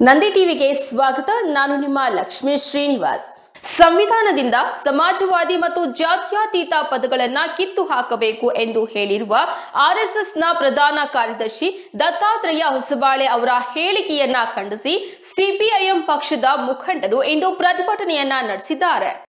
ನಂದಿ ಟಿವಿಗೆ ಸ್ವಾಗತ. ನಾನು ನಿಮ್ಮ ಲಕ್ಷ್ಮೀ ಶ್ರೀನಿವಾಸ್. ಸಂವಿಧಾನದಿಂದ ಸಮಾಜವಾದಿ ಮತ್ತು ಜಾತ್ಯತೀತ ಪದಗಳನ್ನ ಕಿತ್ತು ಹಾಕಬೇಕು ಎಂದು ಹೇಳಿರುವ ಆರ್ಎಸ್ಎಸ್ನ ಪ್ರಧಾನ ಕಾರ್ಯದರ್ಶಿ ದತ್ತಾತ್ರೇಯ ಹೊಸಬಾಳೆ ಅವರ ಹೇಳಿಕೆಯನ್ನ ಖಂಡಿಸಿ ಸಿಪಿಐಎಂ ಪಕ್ಷದ ಮುಖಂಡರು ಇಂದು ಪ್ರತಿಭಟನೆಯನ್ನ ನಡೆಸಿದ್ದಾರೆ.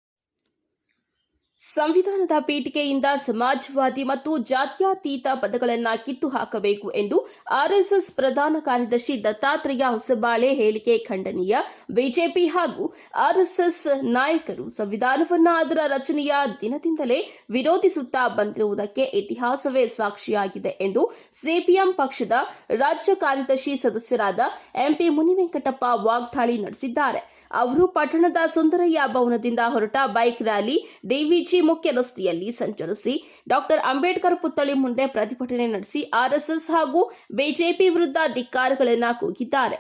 ಸಂವಿಧಾನದ ಪೀಠಿಕೆಯಿಂದ ಸಮಾಜವಾದಿ ಮತ್ತು ಜಾತ್ಯತೀತ ಪದಗಳನ್ನು ಕಿತ್ತು ಹಾಕಬೇಕು ಎಂದು ಆರ್ಎಸ್ಎಸ್ ಪ್ರಧಾನ ಕಾರ್ಯದರ್ಶಿ ದತ್ತಾತ್ರೇಯ ಹೊಸಬಾಳೆ ಹೇಳಿಕೆ ಖಂಡನೀಯ. ಬಿಜೆಪಿ ಹಾಗೂ ಆರ್ಎಸ್ಎಸ್ ನಾಯಕರು ಸಂವಿಧಾನವನ್ನ ಅದರ ರಚನೆಯ ದಿನದಿಂದಲೇ ವಿರೋಧಿಸುತ್ತಾ ಬಂದಿರುವುದಕ್ಕೆ ಇತಿಹಾಸವೇ ಸಾಕ್ಷಿಯಾಗಿದೆ ಎಂದು ಸಿಪಿಎಂ ಪಕ್ಷದ ರಾಜ್ಯ ಕಾರ್ಯದರ್ಶಿ ಸದಸ್ಯರಾದ ಎಂಪಿ ಮುನಿವೆಂಕಟಪ್ಪ ವಾಗ್ದಾಳಿ ನಡೆಸಿದ್ದಾರೆ. ಅವರು ಪಟ್ಟಣದ ಸುಂದರಯ್ಯ ಭವನದಿಂದ ಹೊರಟ ಬೈಕ್ ರ್ಯಾಲಿ ಡಿವಿಜಿ ಮುಖ್ಯ ರಸ್ತೆಯಲ್ಲಿ ಸಂಚರಿಸಿ ಡಾಕ್ಟರ್ ಅಂಬೇಡ್ಕರ್ ಪುತ್ಥಳಿ ಮುಂದೆ ಪ್ರತಿಭಟನೆ ನಡೆಸಿ ಆರ್ಎಸ್ಎಸ್ ಹಾಗೂ ಬಿಜೆಪಿ ವಿರುದ್ಧ ಧಿಕ್ಕಾರಗಳನ್ನು ಕೂಗಿದ್ದಾರೆ.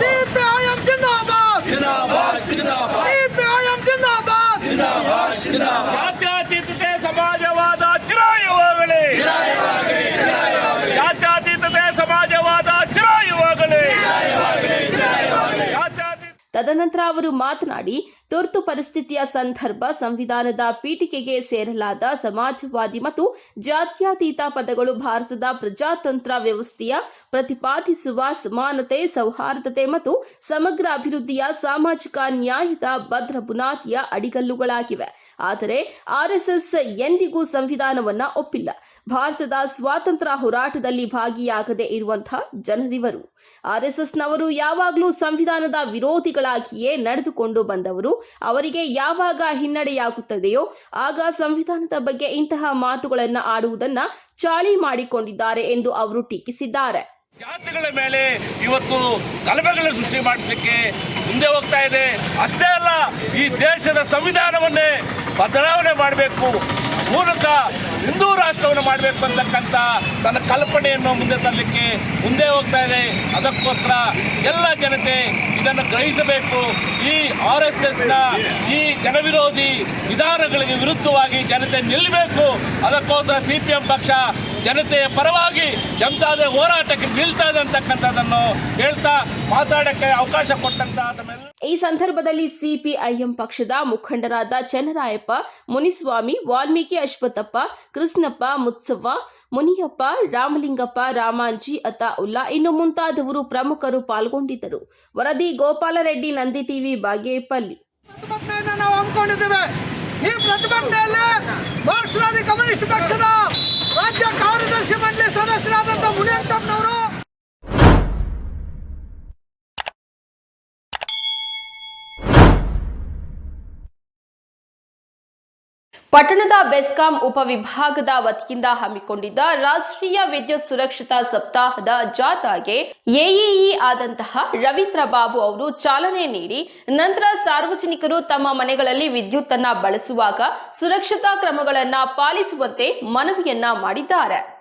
ಜಿಂದಾಬಾದ್! ಜಿಂದಾಬಾದ್ ಜಿಂದಾಬಾದ್! ಜಿಂದಾಬಾದ್! ಜಾತ್ಯತೀತತೆ ಸಮಾಜವಾದ ಚಿರಾಯುವಾಗಲಿ ಜಾತ್ಯತೀತತೆ ಸಮಾಜವಾದ ಚಿರಾಯುವಾಗಲಿ ಜಾತ್ಯತೀತ ತದನಂತರ ಅವರು ಮಾತನಾಡಿ, ತುರ್ತು ಪರಿಸ್ಥಿತಿಯ ಸಂದರ್ಭ ಸಂವಿಧಾನದ ಪೀಠಿಕೆಗೆ ಸೇರಲಾದ ಸಮಾಜವಾದಿ ಮತ್ತು ಜಾತ್ಯತೀತ ಪದಗಳು ಭಾರತದ ಪ್ರಜಾತಂತ್ರ ವ್ಯವಸ್ಥೆಯ ಪ್ರತಿಪಾದಿಸುವ ಸಮಾನತೆ, ಸೌಹಾರ್ದತೆ ಮತ್ತು ಸಮಗ್ರ ಅಭಿವೃದ್ಧಿಯ ಸಾಮಾಜಿಕ ನ್ಯಾಯದ ಭದ್ರ ಬುನಾದಿಯ ಅಡಿಗಲ್ಲುಗಳಾಗಿವೆ. ಆದರೆ ಆರ್ಎಸ್ಎಸ್ ಎಂದಿಗೂ ಸಂವಿಧಾನವನ್ನ ಒಪ್ಪಿಲ್ಲ. ಭಾರತದ ಸ್ವಾತಂತ್ರ್ಯ ಹೋರಾಟದಲ್ಲಿ ಭಾಗಿಯಾಗದೆ ಇರುವಂತಹ ಜನರಿವರು. ಆರ್ಎಸ್ಎಸ್ನವರು ಯಾವಾಗಲೂ ಸಂವಿಧಾನದ ವಿರೋಧಿಗಳಾಗಿಯೇ ನಡೆದುಕೊಂಡು ಬಂದವರು. ಅವರಿಗೆ ಯಾವಾಗ ಹಿನ್ನಡೆಯಾಗುತ್ತದೆಯೋ ಆಗ ಸಂವಿಧಾನದ ಬಗ್ಗೆ ಇಂತಹ ಮಾತುಗಳನ್ನು ಆಡುವುದನ್ನ ಚಾಳಿ ಮಾಡಿಕೊಂಡಿದ್ದಾರೆ ಎಂದು ಅವರು ಟೀಕಿಸಿದ್ದಾರೆ. ಜಾತಿಗಳ ಮೇಲೆ ಇವತ್ತು ಗಲಭೆಗಳನ್ನು ಸೃಷ್ಟಿ ಮಾಡಿಸಲಿಕ್ಕೆ ಮುಂದೆ ಹೋಗ್ತಾ ಇದೆ. ಅಷ್ಟೇ ಅಲ್ಲ, ಈ ದೇಶದ ಸಂವಿಧಾನವನ್ನೇ ಬದಲಾವಣೆ ಮಾಡಬೇಕು. ಮೂಲಕ ಹಿಂದೂ ರಾಷ್ಟ್ರವನ್ನು ಮಾಡಬೇಕು ಅಂತಕ್ಕಂಥ ತನ್ನ ಕಲ್ಪನೆಯನ್ನು ಮುಂದೆ ತರಲಿಕ್ಕೆ ಮುಂದೆ ಹೋಗ್ತಾ ಇದೆ. ಅದಕ್ಕೋಸ್ಕರ ಎಲ್ಲ ಜನತೆ ಇದನ್ನು ಗ್ರಹಿಸಬೇಕು. ಈ ಆರ್ ಎಸ್ ಎಸ್ನ ಈ ಜನವಿರೋಧಿ ವಿಧಾನಗಳಿಗೆ ವಿರುದ್ಧವಾಗಿ ಜನತೆ ನಿಲ್ಲಬೇಕು. ಅದಕ್ಕೋಸ್ಕರ ಸಿ ಪಿ ಎಂ ಪಕ್ಷ ಜನತೆಯ ಪರವಾಗಿ ಎಂತಾದ ಹೋರಾಟಕ್ಕೆ ನಿಲ್ತಾ ಇದೆ ಅಂತಕ್ಕಂಥದ್ದನ್ನು ಹೇಳ್ತಾ ಮಾತಾಡಕ್ಕೆ ಅವಕಾಶ ಕೊಟ್ಟಂತ ಈ ಸಂದರ್ಭದಲ್ಲಿ ಸಿಪಿಐಎಂ ಪಕ್ಷದ ಮುಖಂಡರಾದ ಚನ್ನರಾಯಪ್ಪ ಮುನಿಸ್ವಾಮಿ ವಾಲ್ಮೀಕಿ ಅಶ್ವಥಪ್ಪ ಕೃಷ್ಣಪ್ಪ ಮುತ್ಸವ್ವ ಮುನಿಯಪ್ಪ ರಾಮಲಿಂಗಪ್ಪ ರಾಮಾಂಜಿ ಅತಾವುಲ್ಲಾ ಇನ್ನು ಮುಂತಾದವರು ಪ್ರಮುಖರು ಪಾಲ್ಗೊಂಡಿದ್ದರು. ವರದಿ ಗೋಪಾಲರೆಡ್ಡಿ ನಂದಿ ಟಿವಿ ಬಾಗೇಪಲ್ಲಿ. ಪ್ರತಿಭಟನೆಯನ್ನು ನಾವು ಹಮ್ಮಿಕೊಂಡಿದ್ದೇವೆ ಈ ಪ್ರತಿಭಟನೆಯಲ್ಲಿ ಮಾರ್ಕ್ಸ್ವಾದಿ ಕಮ್ಯುನಿಸ್ಟ್ ಪಕ್ಷದ ರಾಜ್ಯ ಕಾರ್ಯದರ್ಶಿ ಮಂಡಳಿ ಸದಸ್ಯರಾದಂಥ ಮುನಿಯಂತಪ್ಪನವರು ಪಟ್ಟಣದ ಬೆಸ್ಕಾಂ ಉಪವಿಭಾಗದ ವತಿಯಿಂದ ಹಮ್ಮಿಕೊಂಡಿದ್ದ ರಾಷ್ಟ್ರೀಯ ವಿದ್ಯುತ್ ಸುರಕ್ಷತಾ ಸಪ್ತಾಹದ ಜಾಥಾಗೆ ಎಇಇ ಆದಂತಹ ರವೀಂದ್ರ ಬಾಬು ಅವರು ಚಾಲನೆ ನೀಡಿ ನಂತರ ಸಾರ್ವಜನಿಕರು ತಮ್ಮ ಮನೆಗಳಲ್ಲಿ ವಿದ್ಯುತ್ ಅನ್ನ ಬಳಸುವಾಗ ಸುರಕ್ಷತಾ ಕ್ರಮಗಳನ್ನ ಪಾಲಿಸುವಂತೆ ಮನವಿಯನ್ನ ಮಾಡಿದ್ದಾರೆ.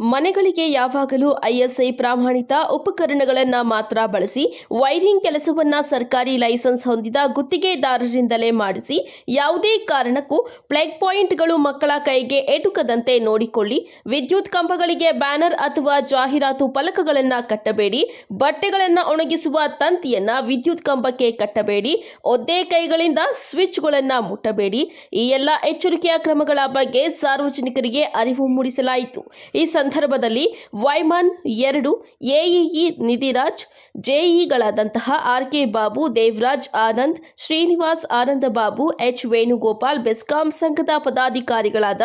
ಮನೆಗಳಿಗೆ ಯಾವಾಗಲೂ ಐಎಸ್ಐ ಪ್ರಾಮಾಣಿತ ಉಪಕರಣಗಳನ್ನು ಮಾತ್ರ ಬಳಸಿ, ವೈರಿಂಗ್ ಕೆಲಸವನ್ನ ಸರ್ಕಾರಿ ಲೈಸೆನ್ಸ್ ಹೊಂದಿದ ಗುತ್ತಿಗೆದಾರರಿಂದಲೇ ಮಾಡಿಸಿ, ಯಾವುದೇ ಕಾರಣಕ್ಕೂ ಪ್ಲಗ್ ಪಾಯಿಂಟ್ಗಳು ಮಕ್ಕಳ ಕೈಗೆ ಎಟುಕದಂತೆ ನೋಡಿಕೊಳ್ಳಿ. ವಿದ್ಯುತ್ ಕಂಬಗಳಿಗೆ ಬ್ಯಾನರ್ ಅಥವಾ ಜಾಹೀರಾತು ಫಲಕಗಳನ್ನು ಕಟ್ಟಬೇಡಿ. ಬಟ್ಟೆಗಳನ್ನು ಒಣಗಿಸುವ ತಂತಿಯನ್ನು ವಿದ್ಯುತ್ ಕಂಬಕ್ಕೆ ಕಟ್ಟಬೇಡಿ. ಒದ್ದೆ ಕೈಗಳಿಂದ ಸ್ವಿಚ್ಗಳನ್ನು ಮುಟ್ಟಬೇಡಿ. ಈ ಎಲ್ಲ ಎಚ್ಚರಿಕೆಯ ಕ್ರಮಗಳ ಬಗ್ಗೆ ಸಾರ್ವಜನಿಕರಿಗೆ ಅರಿವು ಮೂಡಿಸಲಾಯಿತು. ಈ ಸಂದರ್ಭದಲ್ಲಿ ವೈಮನ್ ಎರಡು, AEE Nidhiraj, ಜೆಇಗಳಾದಂತಹ R K Babu, Devaraj Anand, Srinivas Ananda Babu, H Venugopal, BESCOM ಸಂಘದ ಪದಾಧಿಕಾರಿಗಳಾದ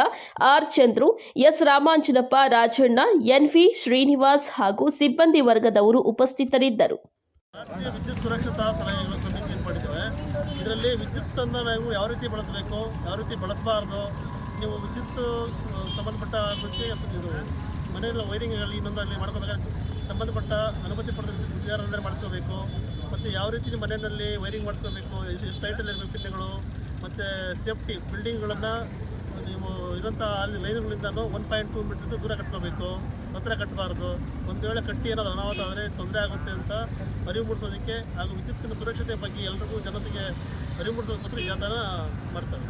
R Chandru, S Ramanjanappa Rajanna, N V Srinivas ಹಾಗೂ ಸಿಬ್ಬಂದಿ ವರ್ಗದವರು ಉಪಸ್ಥಿತರಿದ್ದರು. ವಿದ್ಯುತ್ ಸುರಕ್ಷತಾ ಇದರಲ್ಲಿ ವಿದ್ಯುತ್ತನ್ನು ನಾವು ಯಾವ ರೀತಿ ಬಳಸಬೇಕು, ಯಾವ ರೀತಿ ಬಳಸಬಾರ್ದು ನೀವು ವಿದ್ಯುತ್ ಸಂಬಂಧಪಟ್ಟ ಬಗ್ಗೆ ಇದು ಮನೆಯಲ್ಲಿ ಇನ್ನೊಂದು ಅಲ್ಲಿ ಮಾಡ್ಕೋಬೇಕಾದ್ರೆ ಸಂಬಂಧಪಟ್ಟ ಅನುಮತಿ ಪಡೆದ ವಿದ್ಯುತ್ ಮಾಡಿಸ್ಕೋಬೇಕು. ಮತ್ತು ಯಾವ ರೀತಿ ಮನೆಯಲ್ಲಿ ವೈರಿಂಗ್ ಮಾಡಿಸ್ಕೋಬೇಕು ಸ್ಟೈಟಲ್ಲಿ ಟೈಟಲ್ಲಿ ಇರಬೇಕು ಪಿನ್ನೆಗಳು ಮತ್ತು ಸೇಫ್ಟಿ ಬಿಲ್ಡಿಂಗ್ಗಳನ್ನು ನೀವು ಇರೋಂಥ ಅಲ್ಲಿ ಲೈನ್ಗಳಿಂದನೂ ಒನ್ ಪಾಯಿಂಟ್ ಟೂ ಮೀಟರ್ ದೂರ ಕಟ್ಕೋಬೇಕು. ಹತ್ತಿರ ಕಟ್ಟಬಾರ್ದು ಒಂದು ವೇಳೆ ಕಟ್ಟಿ ಏನಾದರೂ ಅನಾಹುತ ಆದರೆ ತೊಂದರೆ ಆಗುತ್ತೆ ಅಂತ ಅರಿವು ಮೂಡಿಸೋದಕ್ಕೆ ಹಾಗೂ ವಿದ್ಯುತ್ತಿನ ಸುರಕ್ಷತೆ ಬಗ್ಗೆ ಎಲ್ರಿಗೂ ಜನತೆಗೆ ಅರಿವು ಮೂಡಿಸೋದಕ್ಕೋಸ್ಕರ ಜಾಥಾನ ಮಾಡ್ತಾರೆ.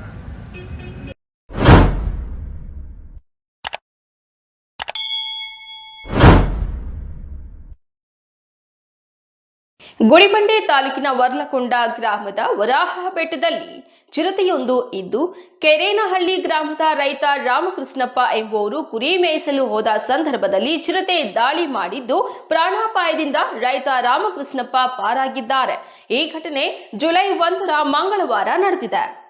ಗುಡಿಬಂಡೆ ತಾಲೂಕಿನ ವರ್ಲಕೊಂಡ ಗ್ರಾಮದ ವರಾಹ ಬೆಟ್ಟದಲ್ಲಿ ಚಿರತೆಯೊಂದು ಇದ್ದು, ಕೆರೇನಹಳ್ಳಿ ಗ್ರಾಮದ ರೈತ ರಾಮಕೃಷ್ಣಪ್ಪ ಎಂಬುವರು ಕುರಿ ಮೇಯಿಸಲು ಹೋದ ಸಂದರ್ಭದಲ್ಲಿ ಚಿರತೆ ದಾಳಿ ಮಾಡಿದ್ದು, ಪ್ರಾಣಾಪಾಯದಿಂದ ರೈತ ರಾಮಕೃಷ್ಣಪ್ಪ ಪಾರಾಗಿದ್ದಾರೆ. ಈ ಘಟನೆ ಜುಲೈ ಒಂದರ ಮಂಗಳವಾರ ನಡೆದಿದೆ.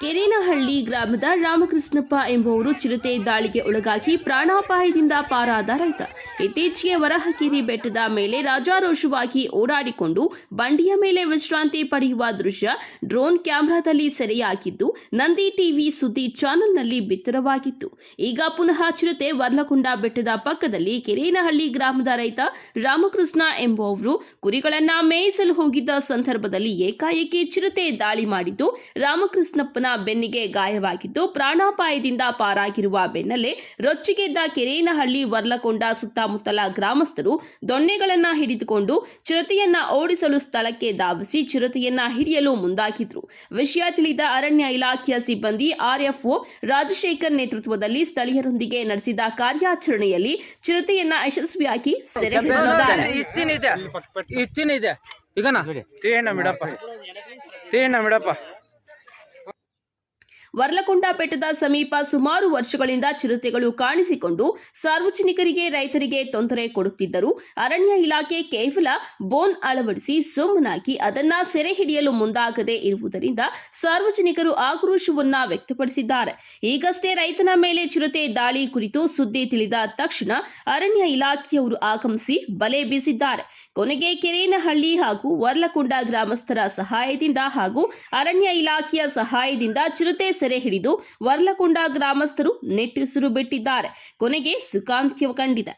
ಕೆರೇನಹಳ್ಳಿ ಗ್ರಾಮದ ರಾಮಕೃಷ್ಣಪ್ಪ ಎಂಬುವರು ಚಿರತೆ ದಾಳಿಗೆ ಒಳಗಾಗಿ ಪ್ರಾಣಾಪಾಯದಿಂದ ಪಾರಾದ ರೈತ. ಇತ್ತೀಚೆಗೆ ವರಹಗಿರಿ ಬೆಟ್ಟದ ಮೇಲೆ ರಾಜಾರೋಷವಾಗಿ ಓಡಾಡಿಕೊಂಡು ಬಂಡಿಯ ಮೇಲೆ ವಿಶ್ರಾಂತಿ ಪಡೆಯುವ ದೃಶ್ಯ ಡ್ರೋನ್ ಕ್ಯಾಮೆರಾದಲ್ಲಿ ಸೆರೆಯಾಗಿದ್ದು, ನಂದಿ ಟಿವಿ ಸುದ್ದಿ ಚಾನೆಲ್ನಲ್ಲಿ ಬಿತ್ತರವಾಗಿತ್ತು. ಈಗ ಪುನಃ ಚಿರತೆ ವರ್ಲಕೊಂಡ ಬೆಟ್ಟದ ಪಕ್ಕದಲ್ಲಿ ಕೆರೇನಹಳ್ಳಿ ಗ್ರಾಮದ ರೈತ ರಾಮಕೃಷ್ಣ ಎಂಬುವವರು ಕುರಿಗಳನ್ನ ಮೇಯಿಸಲು ಹೋಗಿದ್ದ ಸಂದರ್ಭದಲ್ಲಿ ಏಕಾಏಕಿ ಚಿರತೆ ದಾಳಿ ಮಾಡಿದ್ದು, ರಾಮಕೃಷ್ಣಪ್ಪನ ಬೆನ್ನಿಗೆ ಗಾಯವಾಗಿದ್ದು ಪ್ರಾಣಾಪಾಯದಿಂದ ಪಾರಾಗಿರುವ ಬೆನ್ನಲ್ಲೇ ರೊಚ್ಚಿಗೆದ್ದ ಕೆರೇನಹಳ್ಳಿ ವರ್ಲಕೊಂಡ ಸುತ್ತಮುತ್ತಲ ಗ್ರಾಮಸ್ಥರು ದೊಣ್ಣೆಗಳನ್ನ ಹಿಡಿದುಕೊಂಡು ಚಿರತೆಯನ್ನ ಓಡಿಸಲು ಸ್ಥಳಕ್ಕೆ ಧಾವಿಸಿ ಚಿರತೆಯನ್ನ ಹಿಡಿಯಲು ಮುಂದಾಗಿದ್ರು. ವಿಷಯ ತಿಳಿದ ಅರಣ್ಯ ಇಲಾಖೆಯ ಸಿಬ್ಬಂದಿ ಆರ್ಎಫ್ಒ ರಾಜಶೇಖರ್ ನೇತೃತ್ವದಲ್ಲಿ ಸ್ಥಳೀಯರೊಂದಿಗೆ ನಡೆಸಿದ ಕಾರ್ಯಾಚರಣೆಯಲ್ಲಿ ಚಿರತೆಯನ್ನ ಯಶಸ್ವಿಯಾಗಿ ಸೆರೆ ಹಿಡಿದಿದ್ದಾರೆ ಇತ್ತಿನಿದೆ ಇತ್ತಿನಿದೆ. ಈಗನ? ತೇಣ ಬಿಡಪ್ಪ. ತೇಣ ಬಿಡಪ್ಪ. ವರ್ಲಕೊಂಡ ಬೆಟ್ಟದ ಸಮೀಪ ಸುಮಾರು ವರ್ಷಗಳಿಂದ ಚಿರತೆಗಳು ಕಾಣಿಸಿಕೊಂಡು ಸಾರ್ವಜನಿಕರಿಗೆ ರೈತರಿಗೆ ತೊಂದರೆ ಕೊಡುತ್ತಿದ್ದರು. ಅರಣ್ಯ ಇಲಾಖೆ ಕೇವಲ ಬೋನ್ ಅಳವಡಿಸಿ ಸುಮ್ಮನಾಗಿ ಅದನ್ನ ಸೆರೆ ಹಿಡಿಯಲು ಮುಂದಾಗದೆ ಇರುವುದರಿಂದ ಸಾರ್ವಜನಿಕರು ಆಕ್ರೋಶವನ್ನ ವ್ಯಕ್ತಪಡಿಸಿದ್ದಾರೆ. ಈಗಷ್ಟೇ ರೈತನ ಮೇಲೆ ಚಿರತೆ ದಾಳಿ ಕುರಿತು ಸುದ್ದಿ ತಿಳಿದ ತಕ್ಷಣ ಅರಣ್ಯ ಇಲಾಖೆಯವರು ಆಗಮಿಸಿ ಬಲೆ ಬೀಸಿದ್ದಾರೆ. ಕೊನೆಗೆ ಕೆರೇನಹಳ್ಳಿ ಹಾಗೂ ವರ್ಲಕುಂಡ ಗ್ರಾಮಸ್ಥರ ಸಹಾಯದಿಂದ ಹಾಗೂ ಅರಣ್ಯ ಇಲಾಖೆಯ ಸಹಾಯದಿಂದ ಚಿರತೆ ಸೆರೆ ಹಿಡಿದು ವರ್ಲಕುಂಡ ಗ್ರಾಮಸ್ಥರು ನೆಟ್ಟಿಸಿರು ಬಿಟ್ಟಿದ್ದಾರೆ. ಕೊನೆಗೆ ಸುಖಾಂತ್ಯ ಕಂಡಿದೆ.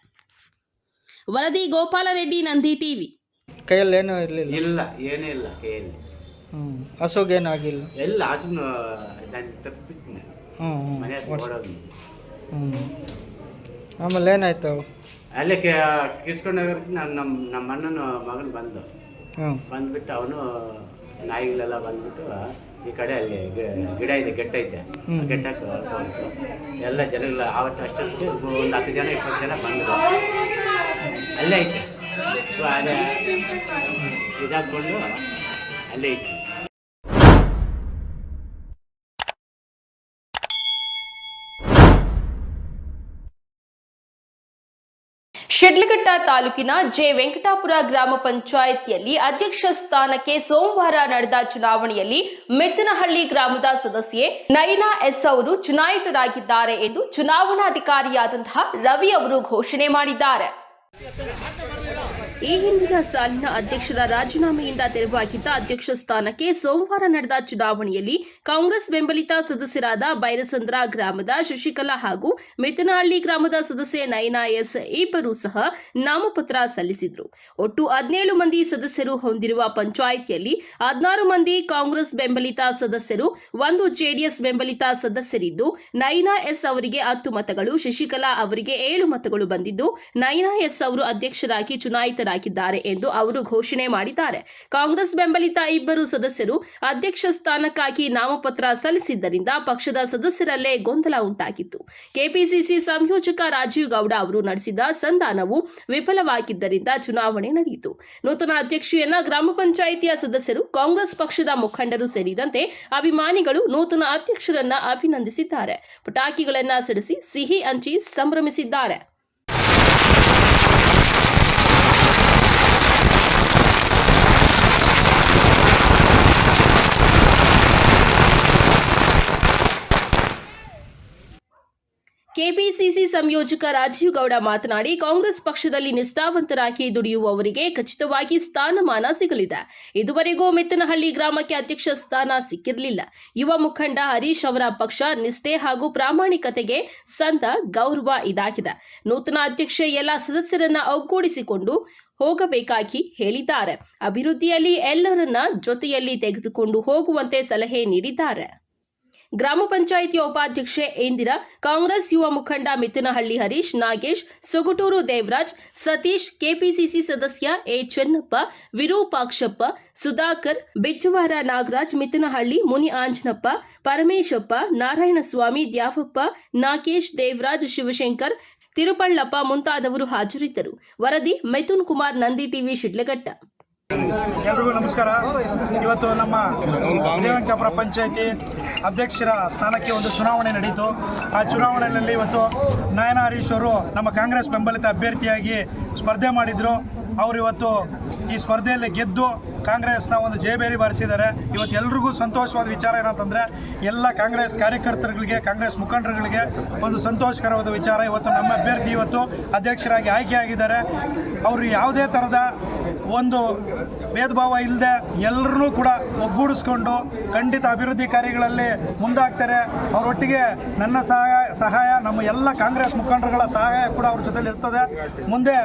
ವರದಿ ಗೋಪಾಲರೆಡ್ಡಿ ನಂದಿ ಟಿವಿ. ಕೈಯಲ್ಲಿ ಏನೂ ಇರಲಿಲ್ಲ. ಇಲ್ಲ ಏನೇ ಇಲ್ಲ ಕೈಯಲ್ಲಿ. ಹಸುಗೇನು ಆಗಿಲ್ಲ. ಎಲ್ಲ ಹಸುನು ನಾನು ಹ್ಞೂ ಮನೆ ಹ್ಞೂ ಹತ್ರ ಓಡೋದು ಹ್ಞೂ ಆಮೇಲೆ ಏನಾಯ್ತು? ಅಲ್ಲೇ ಕೇ ಕಿಸ್ಕೊಂಡೋಗಕ್ಕೆ ನಾನು ನಮ್ಮ ನಮ್ಮ ಅಣ್ಣನ ಮಗನ ಬಂದು. ಹ್ಞೂ ಬಂದ್ಬಿಟ್ಟು ಅವನು ನಾಯಿಗಳೆಲ್ಲ ಬಂದ್ಬಿಟ್ಟು ಈ ಕಡೆ ಅಲ್ಲಿ ಗಿಡ ಇದೆ ಗೆಟ್ಟ ಇದೆ. ಗೆಟ್ಟಕ್ಕೆ ಬಂತು ಎಲ್ಲ ಜನಗಳು ಆವತ್ತು ಅಷ್ಟೊತ್ತಿಗೆ ಒಂದು ಹತ್ತು ಜನ ಇಪ್ಪತ್ತು ಜನ ಬಂದರು. ಅಲ್ಲೇ ಐತೆ ಅದೇ ಇದಾಕೊಂಡು ಅಲ್ಲೇ ಐತೆ ಶಿಡ್ಲಘಟ್ಟ ತಾಲೂಕಿನ ಜೆ ವೆಂಕಟಾಪುರ ಗ್ರಾಮ ಪಂಚಾಯಿತಿಯಲ್ಲಿ ಅಧ್ಯಕ್ಷ ಸ್ಥಾನಕ್ಕೆ ಸೋಮವಾರ ನಡೆದ ಚುನಾವಣೆಯಲ್ಲಿ ಮೆತ್ತನಹಳ್ಳಿ ಗ್ರಾಮದ ಸದಸ್ಯೆ ನೈನಾ ಎಸ್ ಅವರು ಚುನಾಯಿತರಾಗಿದ್ದಾರೆ ಎಂದು ಚುನಾವಣಾಧಿಕಾರಿಯಾದಂತಹ ರವಿ ಅವರು ಘೋಷಣೆ ಮಾಡಿದ್ದಾರೆ. ಈ ಹಿಂದಿನ ಸಾಲಿನ ಅಧ್ಯಕ್ಷರ ರಾಜೀನಾಮೆಯಿಂದ ತೆರವಾಗಿದ್ದ ಅಧ್ಯಕ್ಷ ಸ್ಥಾನಕ್ಕೆ ಸೋಮವಾರ ನಡೆದ ಚುನಾವಣೆಯಲ್ಲಿ ಕಾಂಗ್ರೆಸ್ ಬೆಂಬಲಿತ ಸದಸ್ಯರಾದ ಬೈರಸಂದ್ರ ಗ್ರಾಮದ ಶಶಿಕಲಾ ಹಾಗೂ ಮೆತನಹಳ್ಳಿ ಗ್ರಾಮದ ಸದಸ್ಯೆ ನಯನಾ ಎಸ್ ಇಬ್ಬರು ಸಹ ನಾಮಪತ್ರ ಸಲ್ಲಿಸಿದ್ರು. ಒಟ್ಟು ಹದಿನೇಳು ಮಂದಿ ಸದಸ್ಯರು ಹೊಂದಿರುವ ಪಂಚಾಯಿತಿಯಲ್ಲಿ ಹದಿನಾರು ಮಂದಿ ಕಾಂಗ್ರೆಸ್ ಬೆಂಬಲಿತ ಸದಸ್ಯರು, ಒಂದು ಜೆಡಿಎಸ್ ಬೆಂಬಲಿತ ಸದಸ್ಯರಿದ್ದು ನಯನಾ ಎಸ್ ಅವರಿಗೆ ಹತ್ತು ಮತಗಳು, ಶಶಿಕಲಾ ಅವರಿಗೆ ಏಳು ಮತಗಳು ಬಂದಿದ್ದು ನಯನಾ ಎಸ್ ಅವರು ಅಧ್ಯಕ್ಷರಾಗಿ ಚುನಾಯಿತರಾಗಿದ್ದಾರೆ ಎಂದು ಅವರು ಘೋಷಣೆ ಮಾಡಿದ್ದಾರೆ. ಕಾಂಗ್ರೆಸ್ ಬೆಂಬಲಿತ ಇಬ್ಬರು ಸದಸ್ಯರು ಅಧ್ಯಕ್ಷ ಸ್ಥಾನಕ್ಕಾಗಿ ನಾಮಪತ್ರ ಸಲ್ಲಿಸಿದ್ದರಿಂದ ಪಕ್ಷದ ಸದಸ್ಯರಲ್ಲೇ ಗೊಂದಲ ಉಂಟಾಗಿತ್ತು. ಕೆಪಿಸಿಸಿ ಸಂಯೋಜಕ ರಾಜೀವ್ ಗೌಡ ಅವರು ನಡೆಸಿದ ಸಂಧಾನವು ವಿಫಲವಾಗಿದ್ದರಿಂದ ಚುನಾವಣೆ ನಡೆಯಿತು. ನೂತನ ಅಧ್ಯಕ್ಷೆಯನ್ನ ಗ್ರಾಮ ಪಂಚಾಯಿತಿಯ ಸದಸ್ಯರು, ಕಾಂಗ್ರೆಸ್ ಪಕ್ಷದ ಮುಖಂಡರು ಸೇರಿದಂತೆ ಅಭಿಮಾನಿಗಳು ನೂತನ ಅಧ್ಯಕ್ಷರನ್ನ ಅಭಿನಂದಿಸಿದ್ದಾರೆ. ಪಟಾಕಿಗಳನ್ನ ಸಿಡಿಸಿ ಸಿಹಿ ಹಂಚಿ ಸಂಭ್ರಮಿಸಿದ್ದಾರೆ. ಕೆಪಿಸಿಸಿ ಸಂಯೋಜಕ ರಾಜೀವ್ ಗೌಡ ಮಾತನಾಡಿ, ಕಾಂಗ್ರೆಸ್ ಪಕ್ಷದಲ್ಲಿ ನಿಷ್ಠಾವಂತರಾಗಿ ದುಡಿಯುವವರಿಗೆ ಖಚಿತವಾಗಿ ಸ್ಥಾನಮಾನ ಸಿಗಲಿದೆ. ಇದುವರೆಗೂ ಮೆತ್ತನಹಳ್ಳಿ ಗ್ರಾಮಕ್ಕೆ ಅಧ್ಯಕ್ಷ ಸ್ಥಾನ ಸಿಕ್ಕಿರಲಿಲ್ಲ. ಯುವ ಮುಖಂಡ ಹರೀಶ್ ಅವರ ಪಕ್ಷ ನಿಷ್ಠೆ ಹಾಗೂ ಪ್ರಾಮಾಣಿಕತೆಗೆ ಸಂತ ಗೌರವ ಇದಾಗಿದೆ. ನೂತನ ಅಧ್ಯಕ್ಷ ಎಲ್ಲ ಸದಸ್ಯರನ್ನ ಒಗ್ಗೂಡಿಸಿಕೊಂಡು ಹೋಗಬೇಕಾಗಿ ಹೇಳಿದ್ದಾರೆ. ಅಭಿವೃದ್ಧಿಯಲ್ಲಿ ಎಲ್ಲರನ್ನ ಜೊತೆಯಲ್ಲಿ ತೆಗೆದುಕೊಂಡು ಹೋಗುವಂತೆ ಸಲಹೆ ನೀಡಿದ್ದಾರೆ. ಗ್ರಾಮ ಪಂಚಾಯಿತಿಯ ಉಪಾಧ್ಯಕ್ಷೆ ಇಂದಿರಾ, ಕಾಂಗ್ರೆಸ್ ಯುವ ಮುಖಂಡ ಮಿಥುನಹಳ್ಳಿ ಹರೀಶ್, ನಾಗೇಶ್, ಸುಗುಟೂರು ದೇವರಾಜ್, ಸತೀಶ್, ಕೆಪಿಸಿಸಿ ಸದಸ್ಯ ಎ ಚೆನ್ನಪ್ಪ ವಿರೂಪಾಕ್ಷಪ್ಪ, ಸುಧಾಕರ್, ಬಿಚ್ಚವಾರ ನಾಗರಾಜ್, ಮಿಥುನಹಳ್ಳಿ, ಮುನಿ ಆಂಜನಪ್ಪ, ಪರಮೇಶಪ್ಪ, ನಾರಾಯಣಸ್ವಾಮಿ, ದ್ಯಾವಪ್ಪ, ನಾಗೇಶ್, ದೇವರಾಜ್, ಶಿವಶಂಕರ್, ತಿರುಪಳ್ಳಪ್ಪ ಮುಂತಾದವರು ಹಾಜರಿದ್ದರು. ವರದಿ, ಮೈಥುನ್ ಕುಮಾರ್, ನಂದಿ ಟಿವಿ, ಶಿಡ್ಲಘಟ್ಟ. ಎಲ್ರಿಗೂ ನಮಸ್ಕಾರ. ಇವತ್ತು ನಮ್ಮ ಜಯವಂತಪುರ ಪಂಚಾಯತಿ ಅಧ್ಯಕ್ಷರ ಸ್ಥಾನಕ್ಕೆ ಒಂದು ಚುನಾವಣೆ ನಡೆಯಿತು ಆ ಚುನಾವಣೆಯಲ್ಲಿ ಇವತ್ತು ನಯನ ಹರೀಶ್ ಅವರು ನಮ್ಮ ಕಾಂಗ್ರೆಸ್ ಬೆಂಬಲಿತ ಅಭ್ಯರ್ಥಿಯಾಗಿ ಸ್ಪರ್ಧೆ ಮಾಡಿದರು. ಅವರು ಇವತ್ತು ಈ ಸ್ಪರ್ಧೆಯಲ್ಲಿ ಗೆದ್ದು ಕಾಂಗ್ರೆಸ್ನ ಒಂದು ಜಯಬೇರಿ ಬಾರಿಸಿದ್ದಾರೆ. ಇವತ್ತು ಎಲ್ರಿಗೂ ಸಂತೋಷವಾದ ವಿಚಾರ ಏನಂತಂದರೆ, ಎಲ್ಲ ಕಾಂಗ್ರೆಸ್ ಕಾರ್ಯಕರ್ತರುಗಳಿಗೆ, ಕಾಂಗ್ರೆಸ್ ಮುಖಂಡರುಗಳಿಗೆ ಒಂದು ಸಂತೋಷಕರವಾದ ವಿಚಾರ. ಇವತ್ತು ನಮ್ಮ ಅಭ್ಯರ್ಥಿ ಇವತ್ತು ಅಧ್ಯಕ್ಷರಾಗಿ ಆಯ್ಕೆಯಾಗಿದ್ದಾರೆ ಅವರು ಯಾವುದೇ ಥರದ ಒಂದು ಭೇದ ಭಾವ ಇಲ್ಲದೆ ಎಲ್ಲರೂ ಕೂಡ ಒಗ್ಗೂಡಿಸ್ಕೊಂಡು ಖಂಡಿತ ಅಭಿವೃದ್ಧಿ ಕಾರ್ಯಗಳಲ್ಲಿ ಮುಂದಾಗ್ತಾರೆ. ಅವರೊಟ್ಟಿಗೆ ನನ್ನ ಸಹಾಯ ಸಹಾಯ, ನಮ್ಮ ಎಲ್ಲ ಕಾಂಗ್ರೆಸ್ ಮುಖಂಡರುಗಳ ಸಹಾಯ ಕೂಡ ಅವ್ರ ಜೊತೆಲಿ ಇರ್ತದೆ. ಮುಂದೆ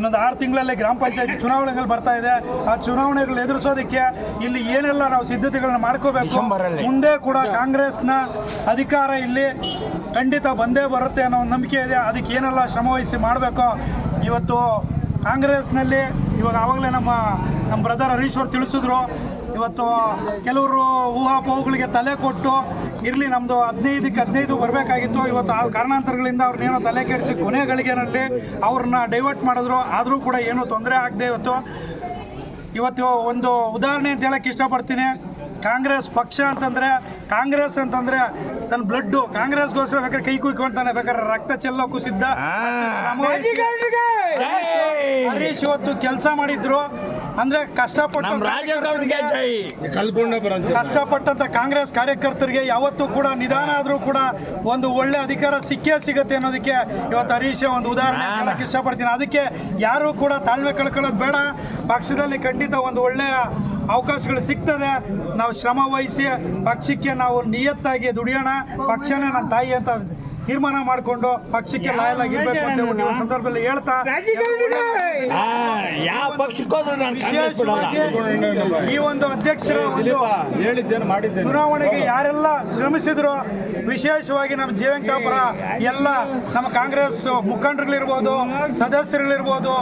ಇನ್ನೊಂದು ಆರು ತಿಂಗಳಲ್ಲಿ ಗ್ರಾಮ ಪಂಚಾಯತಿ ಚುನಾವಣೆಗಳು ಬರ್ತಾ ಇದೆ. ಆ ಚುನಾವಣೆಗಳು ಎದುರಿಸೋದಕ್ಕೆ ಇಲ್ಲಿ ಏನೆಲ್ಲ ನಾವು ಸಿದ್ಧತೆಗಳನ್ನ ಮಾಡ್ಕೋಬೇಕು? ಮುಂದೆ ಕೂಡ ಕಾಂಗ್ರೆಸ್ನ ಅಧಿಕಾರ ಇಲ್ಲಿ ಖಂಡಿತ ಬಂದೇ ಬರುತ್ತೆ ಅನ್ನೋ ಒಂದು ನಂಬಿಕೆ ಇದೆ. ಅದಕ್ಕೆ ಏನೆಲ್ಲ ಶ್ರಮವಹಿಸಿ ಮಾಡಬೇಕು? ಇವತ್ತು ಕಾಂಗ್ರೆಸ್ನಲ್ಲಿ ಇವಾಗ ಆವಾಗಲೇ ನಮ್ಮ ನಮ್ಮ ಬ್ರದರ್ ಹರೀಶ್ ಅವರು ತಿಳಿಸಿದ್ರು ಇವತ್ತು ಕೆಲವರು ಊಹಾಪೋಹಗಳಿಗೆ ತಲೆ ಕೊಟ್ಟು ಇರಲಿ ನಮ್ಮದು ಹದಿನೈದಕ್ಕೆ ಹದಿನೈದು ಬರಬೇಕಾಗಿತ್ತು. ಇವತ್ತು ಆ ಕಾರಣಾಂತರಗಳಿಂದ ಅವ್ರನ್ನೇನೋ ತಲೆ ಕೆಡಿಸಿ ಕೊನೆ ಗಳಿಗೆನಲ್ಲಿ ಅವ್ರನ್ನ ಡೈವರ್ಟ್ ಮಾಡಿದ್ರು. ಆದರೂ ಕೂಡ ಏನೂ ತೊಂದರೆ ಆಗದೆ ಇವತ್ತು ಇವತ್ತು ಒಂದು ಉದಾಹರಣೆ ಅಂತ ಹೇಳಕ್ಕೆ ಇಷ್ಟಪಡ್ತೀನಿ. ಕಾಂಗ್ರೆಸ್ ಪಕ್ಷ ಅಂತಂದ್ರೆ ಕಾಂಗ್ರೆಸ್ ಅಂತಂದ್ರೆ ತನ್ನ ಬ್ಲಡ್ಡು ಕಾಂಗ್ರೆಸ್ಗೋಸ್ಕರ ಬೇಕಾದ್ರೆ ಕೈ ಕುಯ್ಕೊಂತಾನೆ ಬೇಕಾದ್ರೆ ರಕ್ತ ಚೆಲ್ಲೋಕ್ಕೂ ಸಿದ್ಧ. ಹರೀಶ್ ಇವತ್ತು ಕೆಲಸ ಮಾಡಿದ್ರು. ಅಂದ್ರೆ ಕಷ್ಟಪಟ್ಟು ಕಷ್ಟಪಟ್ಟಂತ ಕಾಂಗ್ರೆಸ್ ಕಾರ್ಯಕರ್ತರಿಗೆ ಯಾವತ್ತೂ ಕೂಡ ನಿಧಾನ ಆದ್ರೂ ಕೂಡ ಒಂದು ಒಳ್ಳೆ ಅಧಿಕಾರ ಸಿಕ್ಕೇ ಸಿಗುತ್ತೆ ಅನ್ನೋದಕ್ಕೆ ಇವತ್ತು ಹರೀಶ್ ಒಂದು ಉದಾಹರಣೆ ಹೇಳಕ್ ಇಷ್ಟಪಡ್ತೀನಿ. ಅದಕ್ಕೆ ಯಾರು ಕೂಡ ತಾಳ್ಮೆ ಕಳ್ಕೊಳ್ಳೋದು ಬೇಡ. ಪಕ್ಷದಲ್ಲಿ ಖಂಡಿತ ಒಂದು ಒಳ್ಳೆಯ ಅವಕಾಶಗಳು ಸಿಗ್ತದೆ. ನಾವು ಶ್ರಮ ವಹಿಸಿ ಪಕ್ಷಕ್ಕೆ ನಾವು ನಿಯತ್ತಾಗಿ ದುಡಿಯೋಣ. ಪಕ್ಷನೇ ನನ್ನ ತಾಯಿ ಅಂತ ತೀರ್ಮಾನ ಮಾಡಿಕೊಂಡು ಪಕ್ಷಕ್ಕೆ ಲಾಯಲ್ ಆಗಿರ್ಬೇಕು ಅಂತ ಹೇಳ್ಬಿಟ್ಟು ಈ ಸಂದರ್ಭದಲ್ಲಿ ಹೇಳ್ತಾ ಯಾವ ಪಕ್ಷಕ್ಕೋದ್ರು ನಾನು ವಿಶೇಷವಾಗಿ ಈ ಒಂದು ಅಧ್ಯಕ್ಷರ ಒಂದು ಚುನಾವಣೆಗೆ ಯಾರೆಲ್ಲ ಶ್ರಮಿಸಿದ್ರು ವಿಶೇಷವಾಗಿ ನಮ್ಮ ಜೀವಂಕಾಪುರ ಎಲ್ಲ ನಮ್ಮ ಕಾಂಗ್ರೆಸ್ ಮುಖಂಡರುಗಳಿರ್ಬೋದು ಸದಸ್ಯರುಗಳಿರ್ಬೋದು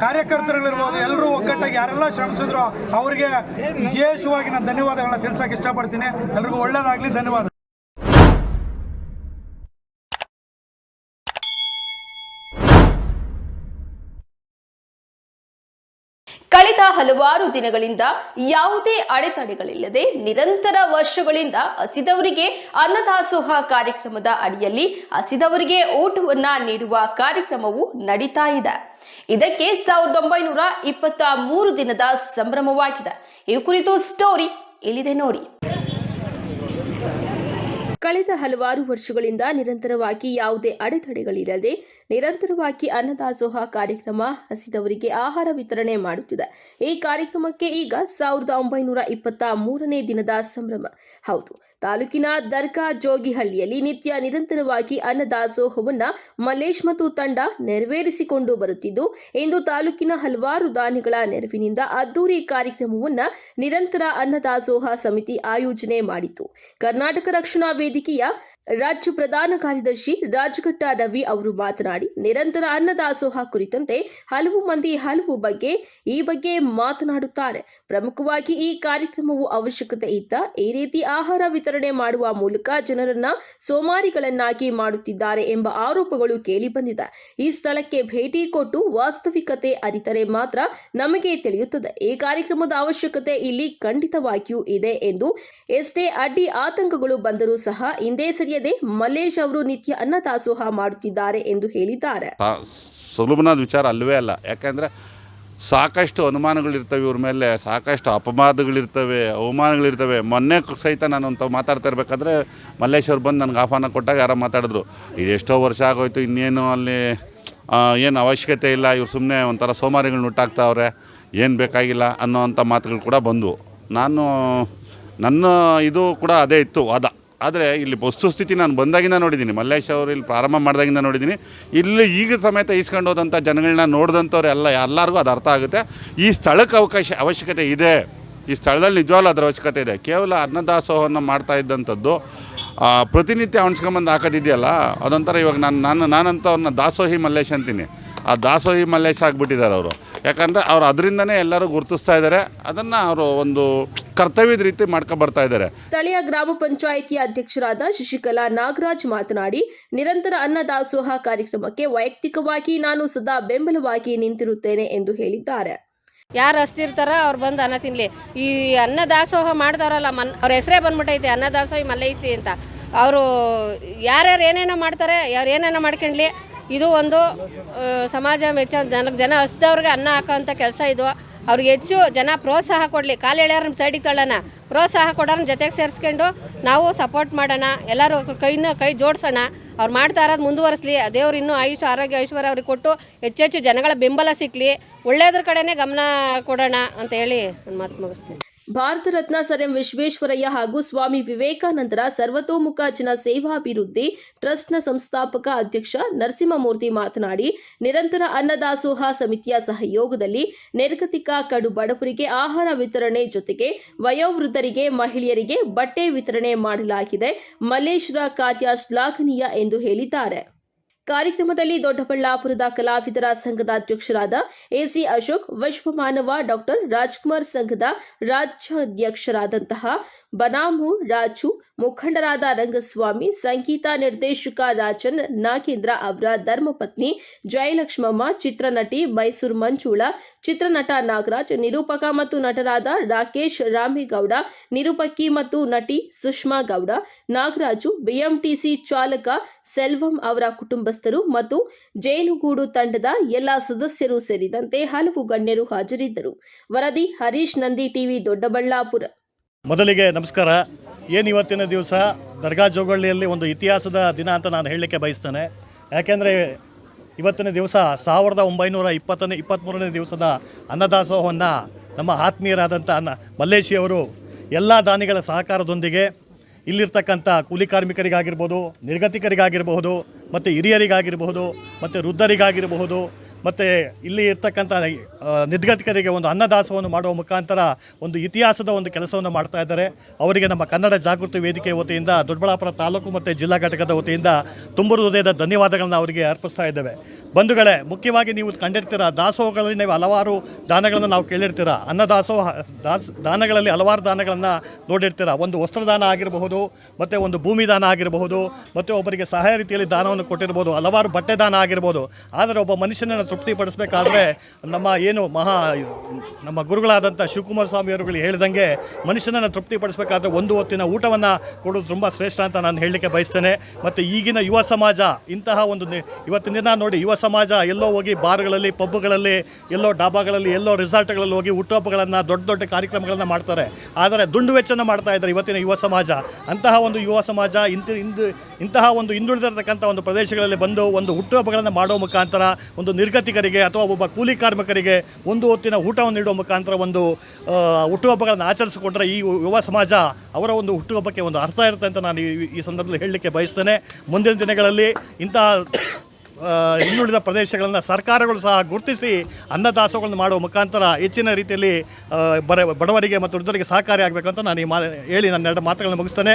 ಕಾರ್ಯಕರ್ತರುಗಳಿರ್ಬೋದು ಎಲ್ಲರೂ ಒಗ್ಗಟ್ಟಾಗಿ ಯಾರೆಲ್ಲ ಶ್ರಮಿಸಿದ್ರು ಅವರಿಗೆ ವಿಶೇಷವಾಗಿ ನಾನು ಧನ್ಯವಾದಗಳನ್ನ ತಿಳಿಸಕ್ಕೆ ಇಷ್ಟಪಡ್ತೀನಿ. ಎಲ್ರಿಗೂ ಒಳ್ಳೇದಾಗಲಿ ಧನ್ಯವಾದ ಕಳೆದ ಹಲವಾರು ದಿನಗಳಿಂದ ಯಾವುದೇ ಅಡೆತಡೆಗಳಿಲ್ಲದೆ ನಿರಂತರ ವರ್ಷಗಳಿಂದ ಹಸಿದವರಿಗೆ ಅನ್ನದಾಸೋಹ ಕಾರ್ಯಕ್ರಮದ ಅಡಿಯಲ್ಲಿ ಹಸಿದವರಿಗೆ ಊಟವನ್ನ ನೀಡುವ ಕಾರ್ಯಕ್ರಮವು ನಡೀತಾ ಇದೆ. ಇದಕ್ಕೆ ಸಾವಿರದ ಒಂಬೈನೂರ ಇಪ್ಪತ್ತ ಮೂರು ದಿನದ ಸಂಭ್ರಮವಾಗಿದೆ. ಈ ಕುರಿತು ಸ್ಟೋರಿ ಇಲ್ಲಿದೆ ನೋಡಿ. ಕಳೆದ ಹಲವಾರು ವರ್ಷಗಳಿಂದ ನಿರಂತರವಾಗಿ ಯಾವುದೇ ಅಡೆತಡೆಗಳಿಲ್ಲದೆ ನಿರಂತರವಾಗಿ ಅನ್ನದಾಸೋಹ ಕಾರ್ಯಕ್ರಮ ಹಸಿದವರಿಗೆ ಆಹಾರ ವಿತರಣೆ ಮಾಡುತ್ತಿದೆ. ಈ ಕಾರ್ಯಕ್ರಮಕ್ಕೆ ಈಗ ಸಾವಿರದ ಒಂಬೈನೂರ ಇಪ್ಪತ್ತ ಮೂರನೇ ದಿನದ ಸಂಭ್ರಮ. ಹೌದು ತಾಲೂಕಿನ ದರ್ಗಾ ಜೋಗಿಹಳ್ಳಿಯಲ್ಲಿ ನಿತ್ಯ ನಿರಂತರವಾಗಿ ಅನ್ನದಾಸೋಹವನ್ನ ಮಲ್ಲೇಶ್ ಮತ್ತು ತಂಡ ನೆರವೇರಿಸಿಕೊಂಡು ಬರುತ್ತಿದ್ದು, ಇಂದು ತಾಲೂಕಿನ ಹಲವಾರು ದಾನಿಗಳ ನೆರವಿನಿಂದ ಅದ್ದೂರಿ ಕಾರ್ಯಕ್ರಮವನ್ನ ನಿರಂತರ ಅನ್ನದಾಸೋಹ ಸಮಿತಿ ಆಯೋಜನೆ ಮಾಡಿತು ಕರ್ನಾಟಕ ರಕ್ಷಣಾ ವೇದಿಕೆಯ ರಾಜ್ಯ ಪ್ರಧಾನ ಕಾರ್ಯದರ್ಶಿ ರಾಜಘಟ್ಟ ರವಿ ಅವರು ಮಾತನಾಡಿ, ನಿರಂತರ ಅನ್ನದಾಸೋಹ ಕುರಿತಂತೆ ಹಲವು ಮಂದಿ ಹಲವು ಬಗ್ಗೆ, ಈ ಬಗ್ಗೆ ಮಾತನಾಡುತ್ತಾರೆ. ಪ್ರಮುಖವಾಗಿ ಈ ಕಾರ್ಯಕ್ರಮವು ಅವಶ್ಯಕತೆ ಇದ್ದ, ಈ ರೀತಿ ಆಹಾರ ವಿತರಣೆ ಮಾಡುವ ಮೂಲಕ ಜನರನ್ನ ಸೋಮಾರಿಗಳನ್ನಾಗಿ ಮಾಡುತ್ತಿದ್ದಾರೆ ಎಂಬ ಆರೋಪಗಳು ಕೇಳಿಬಂದಿದೆ ಈ ಸ್ಥಳಕ್ಕೆ ಭೇಟಿ ಕೊಟ್ಟು ವಾಸ್ತವಿಕತೆ ಅರಿತರೆ ಮಾತ್ರ ನಮಗೆ ತಿಳಿಯುತ್ತದೆ. ಈ ಕಾರ್ಯಕ್ರಮದ ಅವಶ್ಯಕತೆ ಇಲ್ಲಿ ಖಂಡಿತವಾಗಿಯೂ ಇದೆ ಎಂದು ಎಷ್ಟೇ ಅಡ್ಡಿ ಆತಂಕಗಳು ಬಂದರೂ ಸಹ, ಹಿಂದೆ ಸರಿಯದೆ ಮಲ್ಲೇಶ್ ಅವರು ನಿತ್ಯ ಅನ್ನದಾಸೋಹ ಮಾಡುತ್ತಿದ್ದಾರೆ ಎಂದು ಹೇಳಿದ್ದಾರೆ. ಸುಲಭನಾದ ವಿಚಾರ ಅಲ್ಲವೇ ಅಲ್ಲ. ಯಾಕಂದ್ರೆ ಸಾಕಷ್ಟು ಅನುಮಾನಗಳಿರ್ತವೆ ಇವ್ರ ಮೇಲೆ, ಸಾಕಷ್ಟು ಅಪಮಾದಗಳಿರ್ತವೆ ಅವಮಾನಗಳಿರ್ತವೆ. ಮೊನ್ನೆ ಸಹಿತ ನಾನು ಅಂತ ಮಾತಾಡ್ತಾ ಇರಬೇಕಾದ್ರೆ ಮಲ್ಲೇಶ್ ಅವ್ರು ಬಂದು ನನಗೆ ಆಹ್ವಾನ ಕೊಟ್ಟಾಗ ಯಾರೋ ಮಾತಾಡಿದ್ರು ಇದು ಎಷ್ಟೋ ವರ್ಷ ಆಗೋಯ್ತು, ಇನ್ನೇನು ಅಲ್ಲಿ ಏನು ಅವಶ್ಯಕತೆ ಇಲ್ಲ, ಇವ್ರು ಸುಮ್ಮನೆ ಒಂಥರ ಸೋಮಾರಿಗಳು ನುಟ್ಟಾಗ್ತಾವ್ರೆ ಏನು ಬೇಕಾಗಿಲ್ಲ ಅನ್ನೋವಂಥ ಮಾತುಗಳು ಕೂಡ ಬಂದವು. ನಾನು, ನನ್ನ ಇದು ಕೂಡ ಅದೇ ಇತ್ತು ವಾದ. ಆದರೆ ಇಲ್ಲಿ ವಸ್ತುಸ್ಥಿತಿ ನಾನು ಬಂದಾಗಿಂದ ನೋಡಿದ್ದೀನಿ. ಮಲ್ಲೇಶ್ ಅವರು ಇಲ್ಲಿ ಪ್ರಾರಂಭ ಮಾಡಿದಾಗಿಂದ ನೋಡಿದ್ದೀನಿ. ಇಲ್ಲಿ ಈಗ ಸಮೇತ ಈಸ್ಕೊಂಡು ಹೋದಂಥ ಜನಗಳನ್ನ ನೋಡಿದಂಥವ್ರು ಎಲ್ಲ ಎಲ್ಲರಿಗೂ ಅದು ಅರ್ಥ ಆಗುತ್ತೆ. ಈ ಸ್ಥಳಕ್ಕೆ ಅವಕಾಶ ಅವಶ್ಯಕತೆ ಇದೆ. ಈ ಸ್ಥಳದಲ್ಲಿ ನಿಜವಾಗ್ಲೂ ಅದರ ಅವಶ್ಯಕತೆ ಇದೆ. ಕೇವಲ ಅನ್ನದಾಸೋಹವನ್ನು ಮಾಡ್ತಾ ಇದ್ದಂಥದ್ದು ಪ್ರತಿನಿತ್ಯ ಅಣ್ಸ್ಕೊಂಬಂದು ಹಾಕೋದಿದೆಯಲ್ಲ, ಅದೊಂಥರ ಇವಾಗ ನಾನು ನಾನು ನಾನಂತವ್ರನ್ನ ದಾಸೋಹಿ ಮಲ್ಲೇಶ್ ಅಂತೀನಿ. ಆ ದಾಸೋಹಿ ಮಲ್ಲೇಶ್ ಆಗಿಬಿಟ್ಟಿದ್ದಾರೆ ಅವರು. ಯಾಕಂದರೆ ಅವ್ರು ಅದರಿಂದನೇ ಎಲ್ಲರೂ ಗುರುತಿಸ್ತಾ ಇದ್ದಾರೆ. ಅದನ್ನು ಅವರು ಒಂದು ಕರ್ತವ್ಯದ ರೀತಿ ಮಾಡ್ಕೊಂಡು ಬರ್ತಾ ಇದ್ದಾರೆ. ಸ್ಥಳೀಯ ಗ್ರಾಮ ಪಂಚಾಯಿತಿ ಅಧ್ಯಕ್ಷರಾದ ಶಶಿಕಲಾ ನಾಗರಾಜ್ ಮಾತನಾಡಿ ನಿರಂತರ ಅನ್ನ ದಾಸೋಹ ಕಾರ್ಯಕ್ರಮಕ್ಕೆ ವೈಯಕ್ತಿಕವಾಗಿ ನಾನು ಸದಾ ಬೆಂಬಲವಾಗಿ ನಿಂತಿರುತ್ತೇನೆ ಎಂದು ಹೇಳಿದ್ದಾರೆ. ಯಾರು ಹಸ್ತಿರ್ತಾರ ಅವ್ರು ಬಂದು ಅನ್ನ ತಿನ್ಲಿ. ಈ ಅನ್ನ ದಾಸೋಹ ಮಾಡ್ತಾರಲ್ಲ ಮನ್ ಅವ್ರ ಹೆಸರೇ ಬಂದ್ಬಿಟ್ಟೈತೆ ಅನ್ನ ದಾಸೋಹ ಮಲ್ಲೈಸಿ ಅಂತ. ಅವರು ಯಾರ್ಯಾರು ಏನೇನೋ ಮಾಡ್ತಾರೆ ಯಾರು ಏನೇನೋ ಮಾಡ್ಕೊಂಡ್ಲಿ ಇದು ಒಂದು ಸಮಾಜ ಮೆಚ್ಚ, ಜನ ಜನ ಹಸ್ದವ್ರಿಗೆ ಅನ್ನ ಹಾಕೋಂಥ ಕೆಲಸ ಇದು. ಅವ್ರಿಗೆ ಹೆಚ್ಚು ಜನ ಪ್ರೋತ್ಸಾಹ ಕೊಡಲಿ. ಕಾಲು ಎಳ್ಯಾರ ಸೈಡಿಗೆ ತಳ್ಳೋಣ. ಪ್ರೋತ್ಸಾಹ ಕೊಡೋರ್ನ ಜೊತೆಗೆ ಸೇರಿಸ್ಕೊಂಡು ನಾವು ಸಪೋರ್ಟ್ ಮಾಡೋಣ. ಎಲ್ಲರೂ ಕೈನ ಕೈ ಜೋಡಿಸೋಣ. ಅವ್ರು ಮಾಡ್ತಾ ಇರೋದು ಮುಂದುವರಿಸ್ಲಿ. ದೇವ್ರು ಇನ್ನೂ ಆಯುಷ್, ಆರೋಗ್ಯ, ಐಶ್ವರ್ಯ ಅವ್ರಿಗೆ ಕೊಟ್ಟು ಹೆಚ್ಚೆಚ್ಚು ಜನಗಳ ಬೆಂಬಲ ಸಿಕ್ಕಲಿ ಒಳ್ಳೆಯದ್ರ ಕಡೆನೇ ಗಮನ ಕೊಡೋಣ ಅಂತ ಹೇಳಿ ನನ್ನ ಮಾತು ಮುಗಿಸ್ತೀನಿ. ಭಾರತ ರತ್ನ ಸರ್ ಎಂ ವಿಶ್ವೇಶ್ವರಯ್ಯ ಹಾಗೂ ಸ್ವಾಮಿ ವಿವೇಕಾನಂದರ ಸರ್ವತೋಮುಖ ಜನ ಸೇವಾಭಿವೃದ್ಧಿ ಟ್ರಸ್ಟ್ನ ಸಂಸ್ಥಾಪಕ ಅಧ್ಯಕ್ಷ ನರಸಿಂಹಮೂರ್ತಿ ಮಾತನಾಡಿ, ನಿರಂತರ ಅನ್ನದಾಸೋಹ ಸಮಿತಿಯ ಸಹಯೋಗದಲ್ಲಿ ನಿರ್ಗತಿಕ ಕಡು ಬಡವರಿಗೆ ಆಹಾರ ವಿತರಣೆ ಜೊತೆಗೆ ವಯೋವೃದ್ಧರಿಗೆ, ಮಹಿಳೆಯರಿಗೆ ಬಟ್ಟೆ ವಿತರಣೆ ಮಾಡಲಾಗಿದೆ. ಮಲ್ಲೇಶ್ವರ ಕಾರ್ಯ ಶ್ಲಾಘನೀಯ ಎಂದು ಹೇಳಿದ್ದಾರೆ. ಕಾರ್ಯಕ್ರಮದಲ್ಲಿ ದೊಡ್ಡಬಳ್ಳಾಪುರದ ಕಲಾವಿದರ ಸಂಘದ ಅಧ್ಯಕ್ಷರಾದ ಎಸಿ ಅಶೋಕ್ ವಿಶ್ವಮಾನವ ಡಾಕ್ಟರ್ ರಾಜ್ಕುಮಾರ್ ಸಂಘದ ರಾಜ್ಯಾಧ್ಯಕ್ಷರಾದಂತಹ ಬನಾಮು, ರಾಜು, ಮುಖಂಡರಾದ ರಂಗಸ್ವಾಮಿ, ಸಂಗೀತ ನಿರ್ದೇಶಕ ರಾಜನ್, ನಾಗೇಂದ್ರ ಅವರ ಧರ್ಮಪತ್ನಿ ಜಯಲಕ್ಷ್ಮಮ್ಮ, ಚಿತ್ರನಟಿ ಮೈಸೂರು ಮಂಜುಳ, ಚಿತ್ರನಟ ನಾಗರಾಜ್, ನಿರೂಪಕ ಮತ್ತು ನಟರಾದ ರಾಕೇಶ್ ರಾಮೇಗೌಡ, ನಿರೂಪಕಿ ಮತ್ತು ನಟಿ ಸುಷ್ಮಾ ಗೌಡ, ನಾಗರಾಜು, ಬಿಎಂಟಿಸಿ ಚಾಲಕ ಸೆಲ್ವಂ ಅವರ ಕುಟುಂಬಸ್ಥರು ಮತ್ತು ಜೇನುಗೂಡು ತಂಡದ ಎಲ್ಲ ಸದಸ್ಯರು ಸೇರಿದಂತೆ ಹಲವು ಗಣ್ಯರು ಹಾಜರಿದ್ದರು. ವರದಿ ಹರೀಶ್ ನಂದಿ ಟಿವಿ, ದೊಡ್ಡಬಳ್ಳಾಪುರ. ಮೊದಲಿಗೆ ನಮಸ್ಕಾರ. ಏನು ಇವತ್ತಿನ ದಿವಸ? ದರ್ಗಾ ಜೋಗಳ್ಳಿಯಲ್ಲಿ ಒಂದು ಇತಿಹಾಸದ ದಿನ ಅಂತ ನಾನು ಹೇಳಲಿಕ್ಕೆ ಬಯಸ್ತೇನೆ. ಯಾಕೆಂದರೆ ಇವತ್ತಿನ ದಿವಸ ಸಾವಿರದ ಒಂಬೈನೂರ ಇಪ್ಪತ್ತನೇ ಇಪ್ಪತ್ತ್ಮೂರನೇ ದಿವಸದ ಅನ್ನದಾಸೋಹವನ್ನು ನಮ್ಮ ಆತ್ಮೀಯರಾದಂಥ ಅನ್ನ ಮಲ್ಲೇಶಿಯವರು ಎಲ್ಲ ದಾನಿಗಳ ಸಹಕಾರದೊಂದಿಗೆ ಇಲ್ಲಿರ್ತಕ್ಕಂಥ ಕೂಲಿ ಕಾರ್ಮಿಕರಿಗಾಗಿರ್ಬೋದು, ನಿರ್ಗತಿಕರಿಗಾಗಿರಬಹುದು, ಮತ್ತು ಹಿರಿಯರಿಗಾಗಿರಬಹುದು, ಮತ್ತು ವೃದ್ಧರಿಗಾಗಿರಬಹುದು ಮತ್ತು ಇಲ್ಲಿ ಇರ್ತಕ್ಕಂಥ ನಿರ್ಗತಿಕರಿಗೆ ಒಂದು ಅನ್ನದಾಸವನ್ನು ಮಾಡುವ ಮುಖಾಂತರ ಒಂದು ಇತಿಹಾಸದ ಒಂದು ಕೆಲಸವನ್ನು ಮಾಡ್ತಾ ಇದ್ದಾರೆ. ಅವರಿಗೆ ನಮ್ಮ ಕನ್ನಡ ಜಾಗೃತಿ ವೇದಿಕೆ ವತಿಯಿಂದ ದೊಡ್ಡಬಳ್ಳಾಪುರ ತಾಲೂಕು ಮತ್ತು ಜಿಲ್ಲಾ ಘಟಕದ ವತಿಯಿಂದ ತುಂಬು ಹೃದಯದ ಧನ್ಯವಾದಗಳನ್ನು ಅವರಿಗೆ ಅರ್ಪಿಸ್ತಾ ಇದ್ದೇವೆ. ಬಂಧುಗಳೇ, ಮುಖ್ಯವಾಗಿ ನೀವು ಕಂಡಿರ್ತೀರ, ದಾಸೋಹಗಳಲ್ಲಿ ನೀವು ಹಲವಾರು ದಾನಗಳನ್ನು ನಾವು ಕೇಳಿರ್ತೀರ? ಅನ್ನದಾಸೋಹ, ದಾಸ್, ದಾನಗಳಲ್ಲಿ ಹಲವಾರು ದಾನಗಳನ್ನು ನೋಡಿರ್ತೀರ? ಒಂದು ವಸ್ತ್ರದಾನ ಆಗಿರಬಹುದು, ಮತ್ತು ಒಂದು ಭೂಮಿ ದಾನ ಆಗಿರಬಹುದು, ಮತ್ತು ಒಬ್ಬರಿಗೆ ಸಹಾಯ ರೀತಿಯಲ್ಲಿ ದಾನವನ್ನು ಕೊಟ್ಟಿರ್ಬೋದು, ಹಲವಾರು ಬಟ್ಟೆ ದಾನ ಆಗಿರ್ಬೋದು. ಆದರೆ ಒಬ್ಬ ಮನುಷ್ಯನನ್ನು ತೃಪ್ತಿಪಡಿಸಬೇಕಾದ್ರೆ ನಮ್ಮ ಏನು ಮಹಾ ನಮ್ಮ ಗುರುಗಳಾದಂಥ ಶಿವಕುಮಾರ ಸ್ವಾಮಿಯವರುಗಳು ಹೇಳಿದಂಗೆ ಮನುಷ್ಯನನ್ನು ತೃಪ್ತಿಪಡಿಸಬೇಕಾದ್ರೆ ಒಂದು ಹೊತ್ತಿನ ಊಟವನ್ನು ಕೊಡೋದು ತುಂಬ ಶ್ರೇಷ್ಠ ಅಂತ ನಾನು ಹೇಳಲಿಕ್ಕೆ ಬಯಸ್ತೇನೆ. ಮತ್ತು ಈಗಿನ ಯುವ ಸಮಾಜ, ಇಂತಹ ಒಂದು ಇವತ್ತಿನ ದಿನ ನೋಡಿ ಯುವ ಸಮಾಜ ಎಲ್ಲೋ ಹೋಗಿ ಬಾರ್ಗಳಲ್ಲಿ, ಪಬ್ಗಳಲ್ಲಿ, ಎಲ್ಲೋ ಡಾಬಾಗಳಲ್ಲಿ, ಎಲ್ಲೋ ರೆಸಾರ್ಟ್ಗಳಲ್ಲಿ ಹೋಗಿ ಹುಟ್ಟುಹಬ್ಬಗಳನ್ನು ದೊಡ್ಡ ದೊಡ್ಡ ಕಾರ್ಯಕ್ರಮಗಳನ್ನು ಮಾಡ್ತಾರೆ. ಆದರೆ ದುಂಡು ವೆಚ್ಚನ ಮಾಡ್ತಾ ಇದ್ದಾರೆ ಇವತ್ತಿನ ಯುವ ಸಮಾಜ. ಅಂತಹ ಒಂದು ಯುವ ಸಮಾಜ ಇಂತ ಇಂದು ಇಂತಹ ಒಂದು ಹಿಂದುಳಿದಿರತಕ್ಕಂಥ ಒಂದು ಪ್ರದೇಶಗಳಲ್ಲಿ ಬಂದು ಒಂದು ಹುಟ್ಟುಹಬ್ಬಗಳನ್ನು ಮಾಡೋ ಮುಖಾಂತರ ಒಂದು ನಿರ್ಗತಿಕರಿಗೆ ಅಥವಾ ಒಬ್ಬ ಕೂಲಿ ಕಾರ್ಮಿಕರಿಗೆ ಒಂದು ಹೊತ್ತಿನ ಊಟವನ್ನು ನೀಡುವ ಮುಖಾಂತರ ಒಂದು ಹುಟ್ಟುಹಬ್ಬಗಳನ್ನು ಆಚರಿಸಿಕೊಂಡ್ರೆ ಈ ಯುವ ಸಮಾಜ ಅವರ ಒಂದು ಹುಟ್ಟುಹಬ್ಬಕ್ಕೆ ಒಂದು ಅರ್ಥ ಇರುತ್ತೆ ಅಂತ ನಾನು ಈ- ಸಂದರ್ಭದಲ್ಲಿ ಹೇಳಲಿಕ್ಕೆ ಬಯಸ್ತೇನೆ. ಮುಂದಿನ ದಿನಗಳಲ್ಲಿ ಇಂತಹ ಹಿಂದುಳಿದ ಪ್ರದೇಶಗಳನ್ನು ಸರ್ಕಾರಗಳು ಸಹ ಗುರುತಿಸಿ ಅನ್ನದಾಸೋಗಳನ್ನು ಮಾಡುವ ಮುಖಾಂತರ ಹೆಚ್ಚಿನ ರೀತಿಯಲ್ಲಿ ಬಡವರಿಗೆ ಮತ್ತು ವೃದ್ಧರಿಗೆ ಸಹಕಾರಿ ಆಗಬೇಕಂತ ನಾನು ಈ ಮಾ, ಹೇಳಿ ನನ್ನ ಎರಡು ಮಾತುಗಳನ್ನು ಮುಗಿಸ್ತೇನೆ.